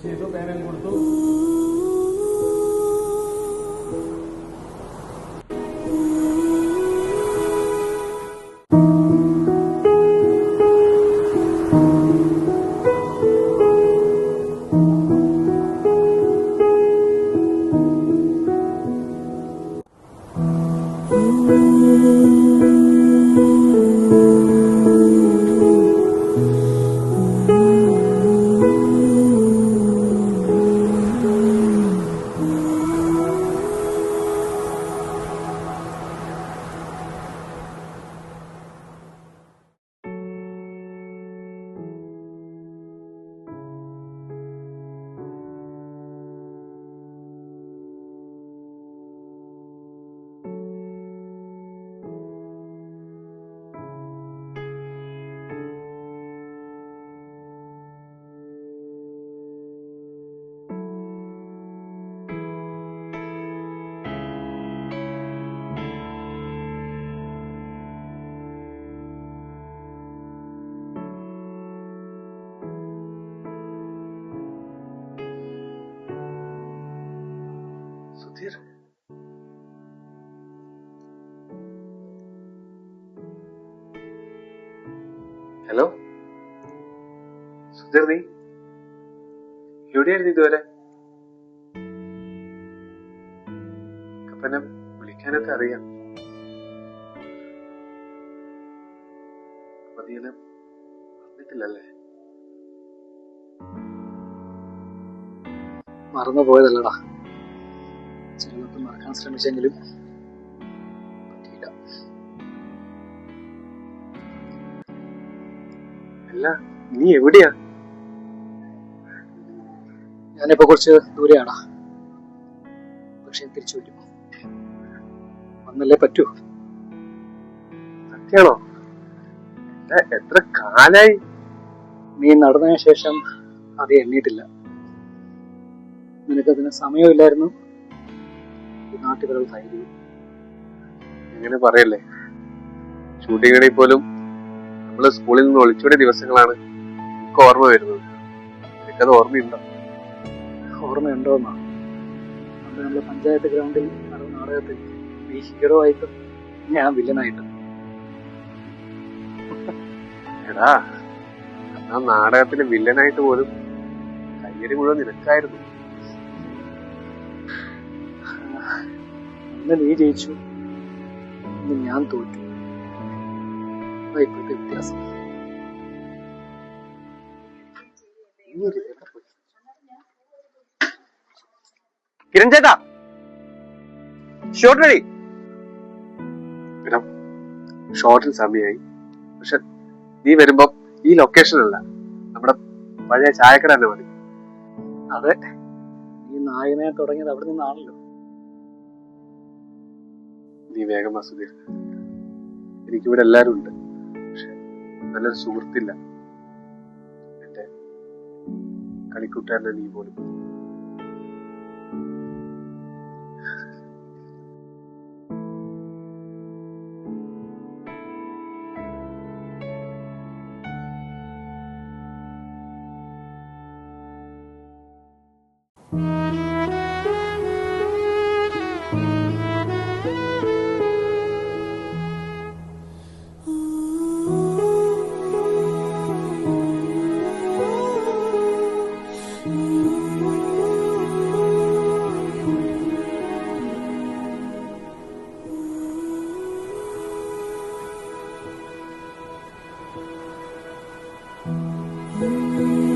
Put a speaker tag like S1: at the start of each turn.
S1: చేతితో పేరం కొడుతూ
S2: സുധീർ ഹലോ സുധീർ നീ എവിടെയായിരുന്നു ഇതുവരെ? കപ്പനെ വിളിക്കാനൊക്കെ അറിയാം. പതിയെ പറഞ്ഞിട്ടില്ലല്ലേ?
S3: മറന്നു പോയതല്ലടാ മറക്കാൻ ശ്രമിച്ചെങ്കിലും പറ്റിയില്ല.
S2: അല്ല നീ എവിടെയാ?
S3: ഞാനിപ്പോ കുറച്ച് ദൂരെയാണാ പക്ഷെ തിരിച്ചു വരും വന്നല്ലേ പറ്റൂ?
S2: സത്യാണോ? എത്ര കാലായി?
S3: നീ നടന്നതിന് ശേഷം അത് എണ്ണിയിട്ടില്ല നിനക്കതിന് സമയമില്ലായിരുന്നു. നാട്ടുകാരുടെ ധൈര്യം
S2: അങ്ങനെ പറയല്ലേ? ഷൂട്ടിങ്ങിനെ പോലും നമ്മൾ സ്കൂളിൽ നിന്ന് ഒളിച്ചോടിയ ദിവസങ്ങളാണ് എനിക്ക് ഓർമ്മ വരുന്നത്. എനിക്കത് ഓർമ്മയുണ്ടോ?
S3: ഓർമ്മയുണ്ടോ എന്നാ അന്ന് നമ്മൾ പഞ്ചായത്ത് ഗ്രൗണ്ടിൽ നടന്ന നാടകത്തിൽ നീ ഹീറോ ആയിട്ടും ഞാൻ വില്ലനായിട്ടും.
S2: എടാ ആ നാടകത്തിലെ വില്ലനായിട്ട് പോലും കയ്യടി മുഴുവൻ നിനക്കായിരുന്നു.
S3: അന്ന് നീ ജയിച്ചു. ഇന്ന് ഞാൻ തോറ്റു. ഇപ്പോഴത്തെ വ്യത്യാസം.
S4: കിരൺ ചേട്ടാ ഷോട്ട് റെഡി
S2: എടാ ഷോർട്ടിന് സമയമായി പക്ഷെ നീ വരുമ്പോ ഈ ലൊക്കേഷൻ അല്ല. നമ്മുടെ പഴയ ചായക്കട തന്നെ മതി.
S3: അതെ. നീ നായകനെ തുടങ്ങിയത് അവിടെ നിന്നാണല്ലോ.
S2: നീ വേഗം വസതി എനിക്കിവിടെ എല്ലാവരും ഉണ്ട്. പക്ഷെ നല്ലൊരു സുഹൃത്തില്ല. എന്റെ കളിക്കൂട്ടുകാരനെ നീ പോലും thank you. Thank you.